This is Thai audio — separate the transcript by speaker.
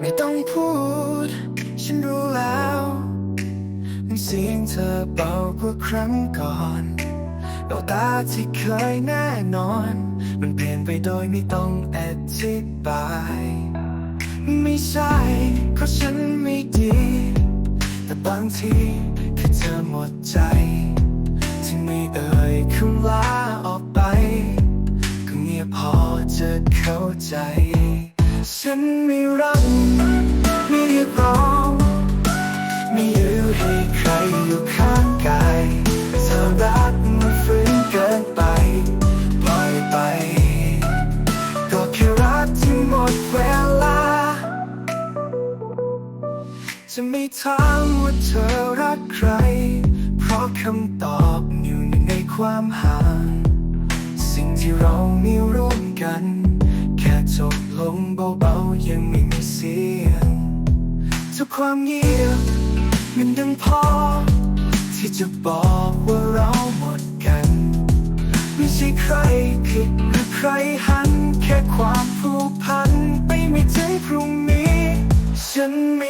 Speaker 1: ไม่ต้องพูด ฉันรู้แล้วเสียงเธอเบากว่าครั้งก่อนแววตาที่เคยแน่นอน มันเปลี่ยนไปโดยไม่ต้องอธิบาย ไม่ใช่เพราะฉันไม่ดี แต่บางทีแค่เธอหมดใจ ที่ไม่เอ่ยคำลาออกไป ก็เงียบพอจะเข้าใจ ฉันไม่รักไม่เรียกร้องไม่ยื้อให้ใครอยู่ข้างกายเธอรักมันฝืนเกินไป ปล่อยไป ก็แค่รักที่หมดเวลา จะไม่ถามว่าเธอรักใคร เพราะคำตอบอยู่ในความห่าง สิ่งที่เรามีร่วมกัน ลงเบาๆยังไม่มีเสียงทุกความเงียบมันดังพอ ที่จะบอกว่าเราหมดกัน ไม่ใช่ใครผิดหรือใครหัน แค่ความผูกพัน ไปไม่ถึงพรุ่งนี้ ฉันไม่